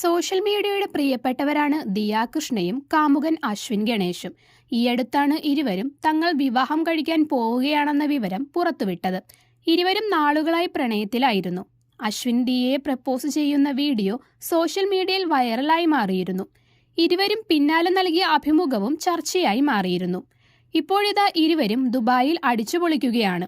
Social മീഡിയയുടെ പ്രിയപ്പെട്ടവരാണ് ദിയ കൃഷ്ണയും കാമുകൻ അശ്വിൻ ഗണേഷും ഈയടുത്താണ് ഇരുവരും തങ്ങൾ വിവാഹം കഴിക്കാൻ പോവുകയാണെന്ന വിവരം പുറത്തുവിട്ടത്. ഇരുവരും നാളുകളായി പ്രണയത്തിലായിരുന്നു. അശ്വിൻ ദിയയെ പ്രപ്പോസ് ചെയ്യുന്ന വീഡിയോ സോഷ്യൽ മീഡിയയിൽ വൈറലായി മാറിയിരുന്നു. ഇരുവരും പിന്നാലെ നൽകിയ അഭിമുഖവും ചർച്ചയായി മാറിയിരുന്നു. ഇപ്പോഴിതാ ഇരുവരും ദുബായിൽ അടിച്ചുപൊളിക്കുകയാണ്.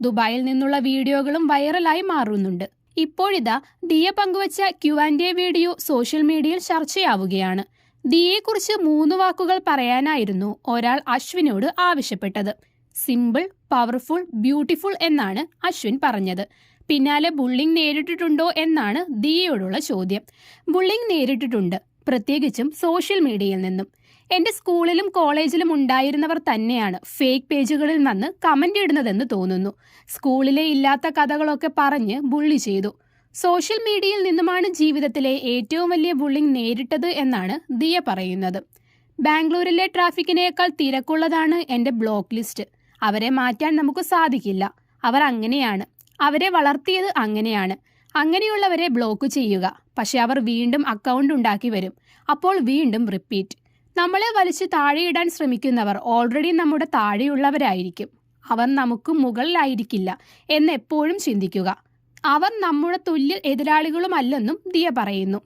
ദുബായിൽ നിന്നുള്ള വീഡിയോകളും വൈറലായി മാറുന്നുണ്ട്. ഇപ്പോഴിതാ ദിയ പങ്കുവച്ച Q and A video social മീഡിയയിൽ ചർച്ചയാവുകയാണ്. ദിയെക്കുറിച്ച് മൂന്ന് വാക്കുകൾ പറയാനായിരുന്നു ഒരാൾ അശ്വിനോട് ആവശ്യപ്പെട്ടത്. സിമ്പിൾ പവർഫുൾ ബ്യൂട്ടിഫുൾ എന്നാണ് അശ്വിൻ പറഞ്ഞത്. പിന്നാലെ ബുള്ളിംഗ് നേരിട്ടിട്ടുണ്ടോ എന്നാണ് ദിയയോടുള്ള ചോദ്യം. ബുള്ളിംഗ് നേരിട്ടിട്ടുണ്ട്. പ്രത്യേകിച്ചും സോഷ്യൽ മീഡിയയിൽ നിന്നും. എന്റെ സ്കൂളിലും കോളേജിലും ഉണ്ടായിരുന്നവർ തന്നെയാണ് ഫേക്ക് പേജുകളിൽ നിന്ന് കമന്റ് ഇടുന്നതെന്ന് തോന്നുന്നു. സ്കൂളിലെ ഇല്ലാത്ത കഥകളൊക്കെ പറഞ്ഞ് ബുള്ളി ചെയ്തു. സോഷ്യൽ മീഡിയയിൽ നിന്നുമാണ് ജീവിതത്തിലെ ഏറ്റവും വലിയ ബുള്ളിംഗ് നേരിട്ടത് എന്നാണ് ദിയ പറയുന്നത്. ബാംഗ്ലൂരിലെ ട്രാഫിക്കിനേക്കാൾ തിരക്കുള്ളതാണ് എന്റെ ബ്ലോക്ക് ലിസ്റ്റ് അവരെ മാറ്റാൻ നമുക്ക് സാധിക്കില്ല. അവർ അങ്ങനെയാണ്. അവരെ വളർത്തിയത് അങ്ങനെയാണ്. അങ്ങനെയുള്ളവരെ ബ്ലോക്ക് ചെയ്യുക. പക്ഷെ അവർ വീണ്ടും അക്കൗണ്ട് ഉണ്ടാക്കി വരും. അപ്പോൾ വീണ്ടും റിപ്പീറ്റ് നമ്മളെ വലിച്ചു താഴെയിടാൻ ശ്രമിക്കുന്നവർ ഓൾറെഡി നമ്മുടെ താഴെയുള്ളവരായിരിക്കും. അവർ നമുക്ക് മുകളിലായിരിക്കില്ല എന്ന് എപ്പോഴും ചിന്തിക്കുക. അവർ നമ്മുടെ തുല്യ എതിരാളികളുമല്ലെന്നും ദിയ പറയുന്നു.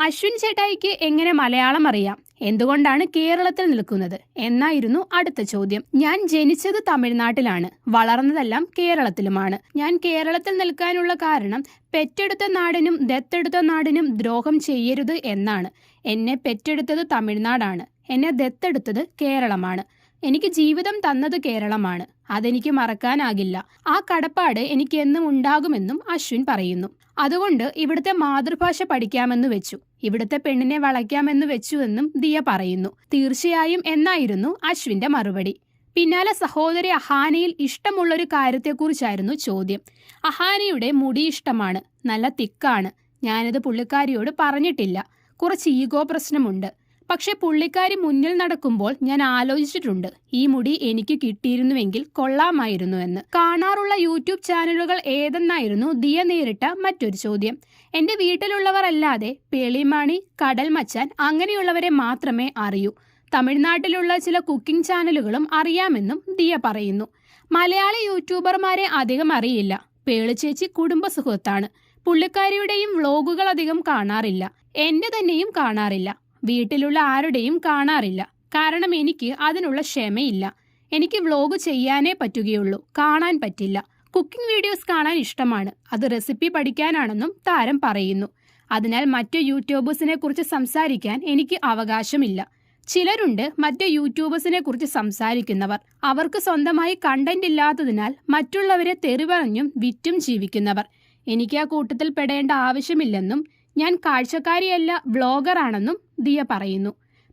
അശ്വിൻ ചേട്ടായിക്ക് എങ്ങനെ മലയാളം അറിയാം? എന്തുകൊണ്ടാണ് കേരളത്തിൽ നിൽക്കുന്നത്? എന്നായിരുന്നു അടുത്ത ചോദ്യം. ഞാൻ ജനിച്ചത് തമിഴ്നാട്ടിലാണ്. വളർന്നതെല്ലാം കേരളത്തിലുമാണ്. ഞാൻ കേരളത്തിൽ നിൽക്കാനുള്ള കാരണം പെറ്റെടുത്ത നാടിനും ദത്തെടുത്ത നാടിനും ദ്രോഹം ചെയ്യരുത് എന്നാണ്. എന്നെ പെറ്റെടുത്തത് തമിഴ്നാടാണ്. എന്നെ ദത്തെടുത്തത് കേരളമാണ്. എനിക്ക് ജീവിതം തന്നത് കേരളമാണ്. അതെനിക്ക് മറക്കാനാകില്ല. ആ കടപ്പാട് എനിക്ക് എന്നും ഉണ്ടാകുമെന്നും അശ്വിൻ പറയുന്നു. അതുകൊണ്ട് ഇവിടുത്തെ മാതൃഭാഷ പഠിക്കാമെന്ന് വെച്ചു. ഇവിടുത്തെ പെണ്ണിനെ വളയ്ക്കാമെന്ന് വെച്ചു എന്നും ദിയ പറയുന്നു. തീർച്ചയായും എന്നായിരുന്നു അശ്വിന്റെ മറുപടി. പിന്നാലെ സഹോദരി അഹാനയിൽ ഇഷ്ടമുള്ളൊരു കാര്യത്തെക്കുറിച്ചായിരുന്നു ചോദ്യം. അഹാനയുടെ മുടി ഇഷ്ടമാണ്. നല്ല തിക്കാണ്. ഞാനിത് പുള്ളിക്കാരിയോട് പറഞ്ഞിട്ടില്ല. കുറച്ച് ഈഗോ പ്രശ്നമുണ്ട്. പക്ഷെ പുള്ളിക്കാരി മുന്നിൽ നടക്കുമ്പോൾ ഞാൻ ആലോചിച്ചിട്ടുണ്ട് ഈ മുടി എനിക്ക് കിട്ടിയിരുന്നുവെങ്കിൽ കൊള്ളാമായിരുന്നു എന്ന്. കാണാറുള്ള യൂട്യൂബ് ചാനലുകൾ ഏതെന്നായിരുന്നു ദിയ നേരിട്ട മറ്റൊരു ചോദ്യം. എന്റെ വീട്ടിലുള്ളവർ അല്ലാതെ പേളിമാണി കടൽ മച്ചാൻ അങ്ങനെയുള്ളവരെ മാത്രമേ അറിയൂ. തമിഴ്നാട്ടിലുള്ള ചില കുക്കിംഗ് ചാനലുകളും അറിയാമെന്നും ദിയ പറയുന്നു. മലയാളി യൂട്യൂബർമാരെ അധികം അറിയില്ല. പേളിച്ചേച്ചി കുടുംബ സുഹൃത്താണ് പുള്ളിക്കാരിയുടെയും വ്ളോഗുകൾ അധികം കാണാറില്ല. എന്റെ തന്നെയും കാണാറില്ല. വീട്ടിലുള്ള ആരുടെയും കാണാറില്ല. കാരണം എനിക്ക് അതിനുള്ള ക്ഷമയില്ല. എനിക്ക് വ്ളോഗ് ചെയ്യാനേ പറ്റുകയുള്ളൂ. കാണാൻ പറ്റില്ല. കുക്കിംഗ് വീഡിയോസ് കാണാൻ ഇഷ്ടമാണ്. അത് റെസിപ്പി പഠിക്കാനാണെന്നും താരം പറയുന്നു. അതിനാൽ മറ്റു യൂട്യൂബേഴ്സിനെ കുറിച്ച് സംസാരിക്കാൻ എനിക്ക് അവകാശമില്ല. ചിലരുണ്ട് മറ്റു യൂട്യൂബേഴ്സിനെ കുറിച്ച് സംസാരിക്കുന്നവർ. അവർക്ക് സ്വന്തമായി കണ്ടന്റ് ഇല്ലാത്തതിനാൽ മറ്റുള്ളവരെ തെറിപറഞ്ഞും വിറ്റും ജീവിക്കുന്നവർ. എനിക്ക് ആ കൂട്ടത്തിൽ പെടേണ്ട ആവശ്യമില്ലെന്നും ഞാൻ കാഴ്ചക്കാരിയല്ല വ്ളോഗറാണെന്നും ദിയ പറയുന്നു.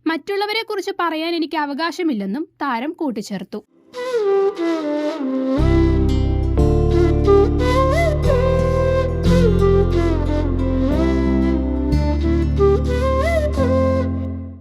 മറ്റുള്ളവരെക്കുറിച്ച് പറയാൻ എനിക്ക് അവകാശമില്ലെന്നും താരം കൂട്ടിച്ചേർത്തു.